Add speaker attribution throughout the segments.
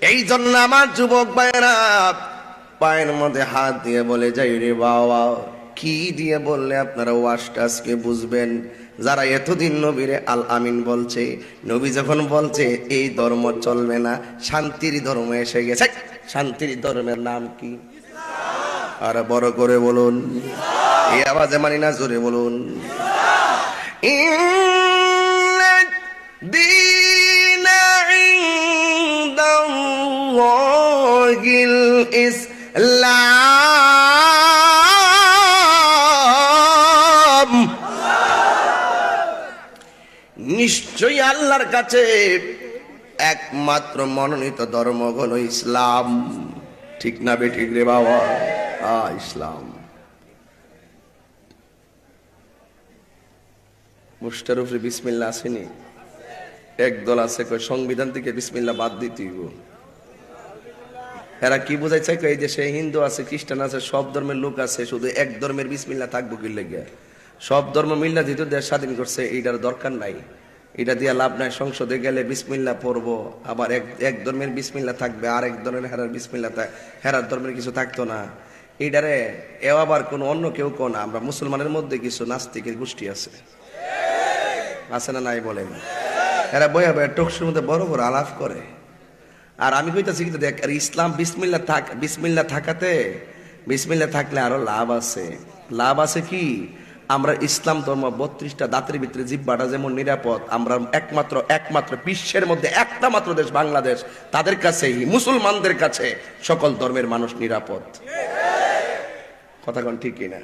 Speaker 1: এই জন্য আমার যুবক ভাইয়েরা, পায়ের মধ্যে হাত দিয়ে বলে, যাই রে বাবা, কি দিয়ে বললে আপনারা ওয়াশটা আজকে বুঝবেন? যারা এতদিন নবীরে আল আমিন বলছে, নবী যখন বলছে, এই ধর্ম চলবে না, শান্তির ধর্ম এসে গেছে। শান্তির ধর্মের নাম কি? আর বড় করে বলুন। এই আওয়াজে মানি না, জোরে বলুন। إن الله الإسلام নিশ্চয়ই আল্লাহর কাছে একমাত্র মনোনীত ধর্ম হলো ইসলাম ঠিক না বেঠিক রে বাবা আ ইসলাম মুষ্টার উপরে বিসমিল্লা আসেনি একদল আছে কই সংবিধান থেকে বিসমিল্লা বাদ দিতে হইব এরা কি বোঝাই চাই এই দেশে হিন্দু আছে, খ্রিস্টান আছে, সব ধর্মের লোক আছে, শুধু এক ধর্মের বিসমিল্লা থাকব কি লেগে? সব ধর্ম মিল্লা দিত দেশ স্বাধীন করছে, এইটার দরকার নাই। এটা দিয়ে লাভ নাই, সংসদে গেলে বিসমিল্লা পড়ব, আবার এক এক ধর্মের বিসমিল্লা থাকবে আর এক ধর্মের হেরার বিসমিল্লা হেরার ধর্মের কিছু থাকতো না। এইটারে এও আবার কোনো অন্য কেউ কো না, আমরা মুসলমানের মধ্যে কিছু নাস্তিকের গোষ্ঠী আছে। আছে না নাই বলেন? এরা বইয়া বইয়া টকশুর মধ্যে বড় বড় আলাপ করে। আর আমি কইতাছি কিন্তু দেখ, আর ইসলাম বিসমিল্লা থাক বিসমিল্লা থাকাতে বিসমিল্লা থাকলে আরও লাভ আছে। লাভ আছে কি? আমরা ইসলাম ধর্ম বত্রিশটা দাঁতের ভিতরে জিব্বাটা যেমন নিরাপদ, আমরা একমাত্র একমাত্র বিশ্বের মধ্যে একটা মাত্র দেশ বাংলাদেশ। তাদের কাছেই, মুসলমানদের কাছে সকল ধর্মের মানুষ নিরাপদ। কথা ঠিক কিনা?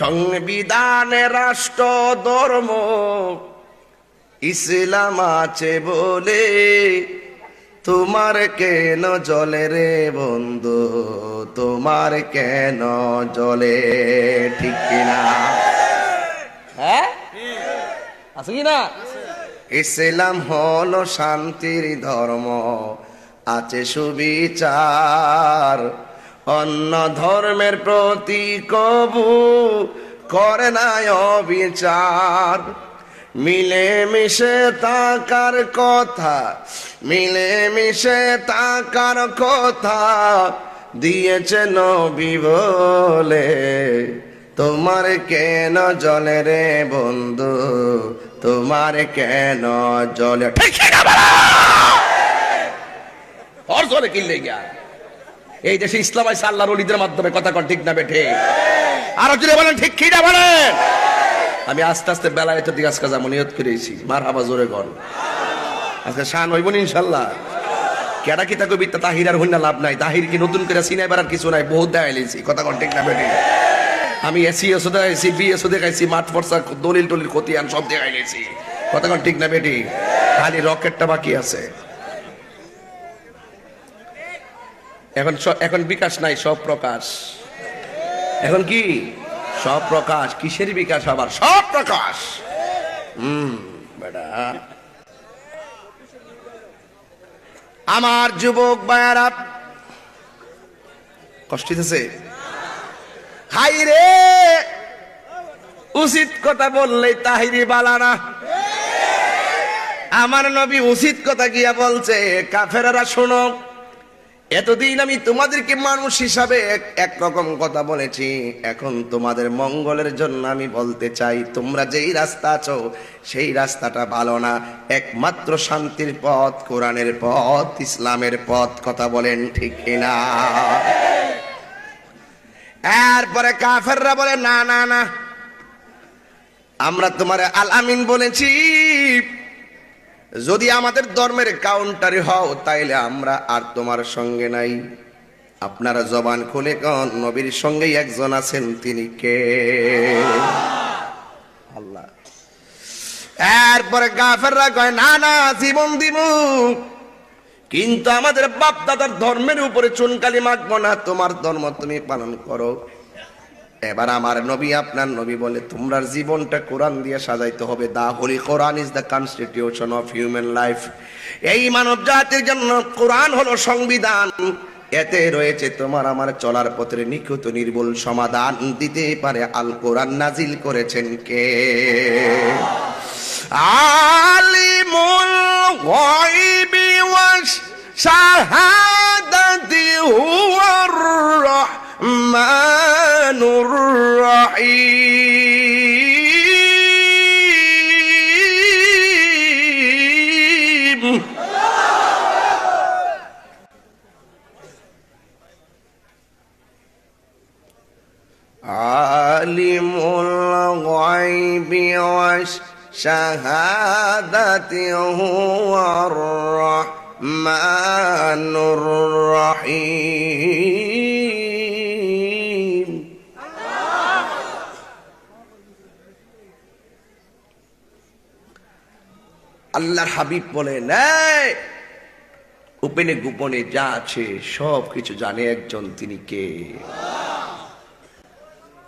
Speaker 1: সংবিধানে রাষ্ট্র, ধর্ম ইসলাম আছে বলে তোমার কেন জলে রে বন্ধু? তোমার কেন জলে ঠিক কিনা? হ্যাঁ? আছে কি না ইসলাম হলো শান্তির ধর্ম আছে সুবিচার। অন্য ধর্মের প্রতি কবু করে না অবিচার। মিলে মিশে তাকার কথা মিলে মিশে তাকার কথা দিয়েছে নবী বলে। তোমার কেন জলে রে বন্ধু? তোমার কেন জলে জলে কিনলে গিয়া। এই দেশে ইসলাম আছে আল্লাহর অলিদের মাধ্যমে, কথা কন ঠিক না বেঠে আরও যদি বলেন, ঠিক কি না বলেন? আমি আস্তে আস্তে বেলায় তো দিকে আজকে যাব নিয়ত করেছি মার হাবা জোরে কর আজকে শান হইব না ইনশাল্লাহ। কেডা কি তাকে বিত্তা তাহির আর হইনা লাভ নাই। তাহির কি নতুন করে সিনাই বেড়ার কিছু নাই, বহুত দেখাই লিছি কথা কন ঠিক না বেঠে আমি এসি এসো দেখাইছি বি এসো দেখাইছি, মাঠ ফর্সা দলিল টলিল খতিয়ান সব দেখাই লিছি কথা কন ঠিক না বেটি? খালি রকেটটা বাকি আছে। এখন এখন বিকাশ নাই, সব প্রকাশ। এখন কি? সব প্রকাশ, কিসের বিকাশ আবার? সব প্রকাশ। হুম, বেটা। আমার যুবক বায়ারা কষ্ট হাই রে! উচিত কথা বললেই তাহিরি বালানা আমার নবী উচিত কথা গিয়া বলছে, কাফেরারা শোনো এতদিন আমি তোমাদেরকে মানুষ হিসাবে এক একরকম কথা বলেছি। এখন তোমাদের মঙ্গলের জন্য আমি বলতে চাই, তোমরা যেই রাস্তা আছো, সেই রাস্তাটা ভালো না। একমাত্র শান্তির পথ, কোরআনের পথ, ইসলামের পথ, কথা বলেন ঠিক না এরপরে কাফেররা বলে, না না না। আমরা তোমার আল আমিন বলেছি। যদি আমাদের ধর্মের কাউন্টারে হও, তাইলে আমরা আর তোমার সঙ্গে নাই। আপনারা জবান খুলে কন, নবীর সঙ্গেই একজন আছেন, তিনি কে? আল্লাহ। এরপরে গাফেররা কয়, না না, জীবন দিব কিন্তু আমাদের বাপ দাদার ধর্মের উপরে চুনকালি মাখবো না, তোমার ধর্ম তুমি পালন করো। এবার আমার নবী, আপনার নবী বলে তোমরা জীবনটা কোরআন দিয়ে সাজাইতে হবে। The holy Quran is the constitution of human life. এই মানব জাতির জন্য কোরআন হলো সংবিধান। এতে রয়েছে তোমার আমার চলার পথে নিখুঁত নির্বল সমাধান। দিতে পারে আল কোরআন নাজিল করেছেন কে? আলিমুল গায়বি ওয়াস শাহাদাতি হুয়ার রাহমান। الرحمن الرحيم. عالم الغيب والشهادة هو الرحمن الرحيم. আল্লাহর হাবিব "এই, উপেনে গোপনে যা আছে সব কিছু জানে একজন তিনি কে।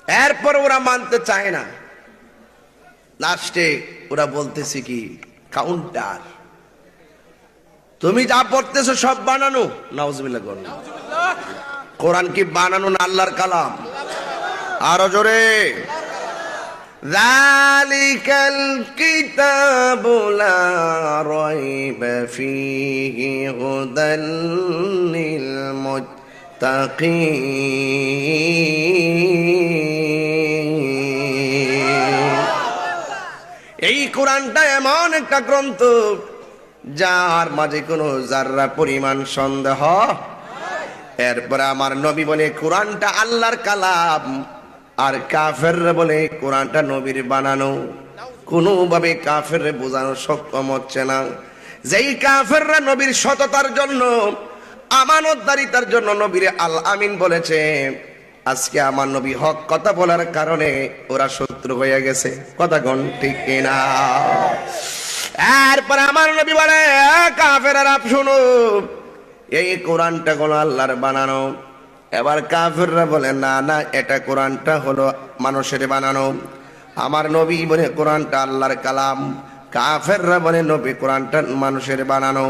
Speaker 1: এরপর ওরা মানতে চায় না। লাস্টে ওরা বলতেছে কি কাউন্টার তুমি যা পড়তেছো সব বানানো? নাউজবিল্লাহ করুন কোরআন কি বানানো না আল্লাহর কালাম? আরও জোরে। ذلك الكتاب لا ريب فيه هدى للمتقين এই কোরআনটা এমন একটা গ্রন্থ যার মাঝে কোনো যাররা পরিমাণ সন্দেহ এরপরে আমার নবী বলে কোরআনটা আল্লাহর কালাম আর কাফের বলে কোরআনটা নবীর বানানো। কোনোভাবে কাফের বোঝানো সক্ষম হচ্ছে না। যেই কাফেররা নবীর সততার জন্য, আমানতদারিতার জন্য নবীর আল আমিন বলেছে, আজকে আমার নবী হক কথা বলার কারণে ওরা শত্রু হয়ে গেছে। কথা গণ ঠিক কিনা? এরপর আমার নবী বলে কাফের শুনো, এই কোরআনটা কোনো আল্লাহর বানানো। এবার কাফেররা বলে, না না, এটা কোরআনটা হলো মানুষের বানানো। আমার নবী বলে কোরআনটা আল্লাহর কালাম। কাফেররা বলে, নবী, কোরআনটা মানুষের বানানো।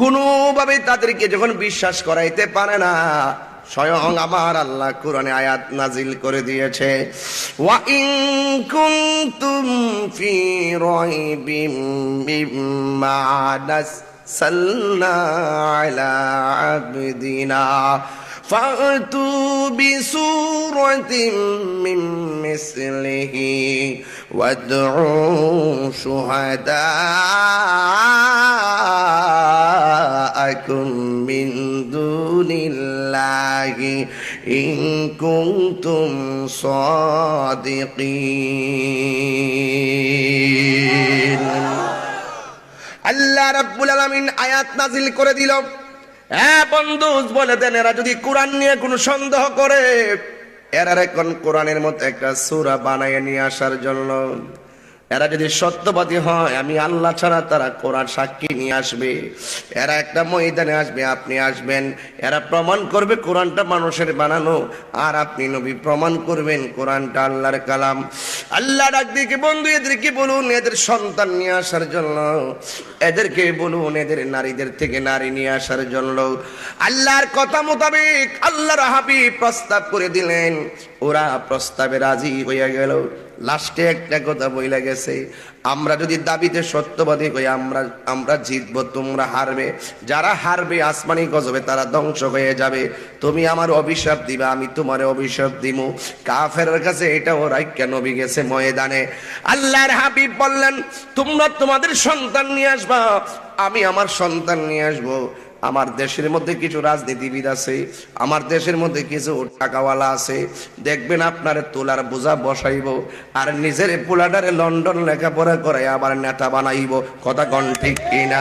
Speaker 1: কোনোভাবে তাদেরকে যখন বিশ্বাস করাইতে পারে না, স্বয়ং আমার আল্লাহ কোরআনে আয়াত নাজিল করে দিয়েছে। ওয়া ইন কুনতুম ফি রাইবিম মিম্মা নাসালনা আলা আবদিনা। فأتوا بسورة من مثله وادعوا شهداءكم من دون الله إن كنتم صادقين আল্লাহ রাব্বুল আলামিন আয়াত নাজিল করে দিল হ্যাঁ বন্ধু, বলে দেন, এরা যদি কোরআন নিয়ে কোনো সন্দেহ করে, এরা এখন কোরআনের মতো একটা সূরা বানায় নিয়ে আসার জন্য। এরা যদি সত্যবাদী হয়, আমি আল্লাহ ছাড়া তারা কোরআন সাক্ষী নিয়ে আসবে। এরা একটা ময়দানে আসবে, আপনি আসবেন। এরা প্রমাণ করবে কোরআনটা মানুষের বানানো। আর আপনি নবী, প্রমাণ করবেন কোরআনটা আল্লাহর কালাম। আল্লাহ ডাক দিকে বন্ধু, এদেরকে বলুন, এদের সন্তান নিয়ে আসার জন্য। এদেরকে বলুন, এদের নারীদের থেকে নারী নিয়ে আসার জন্য। আল্লাহর কথা মোতাবেক আল্লাহর হাবিব প্রস্তাব করে দিলেন। ওরা প্রস্তাবে রাজি হইয়া গেল। লাস্টে একটা কথা বইলা গেছে, আমরা যদি দাবিতে সত্যবাদী হই, আমরা আমরা জিতব, তোমরা হারবে। যারা হারবে আসমানি গজবে, তারা ধ্বংস হয়ে যাবে। তুমি আমার অভিশাপ দিবে, আমি তোমার অভিশাপ দিমু। কাফের কাছে এটাও রাইক্যা নবী গেছে ময়দানে। আল্লাহর হাবিব বললেন, তোমরা তোমাদের সন্তান নিয়ে আসবা, আমি আমার সন্তান নিয়ে আসব। আমার দেশের মধ্যে কিছু রাজনীতিবিদ আছে, আমার দেশের মধ্যে কিছু টাকাওয়ালা আছে। দেখবেন আপনার তোলার বোঝা বসাইব, আর নিজের পোলাডারে লন্ডন লেখাপড়া করে আবার নেতা বানাইব। কথা কন ঠিক কিনা?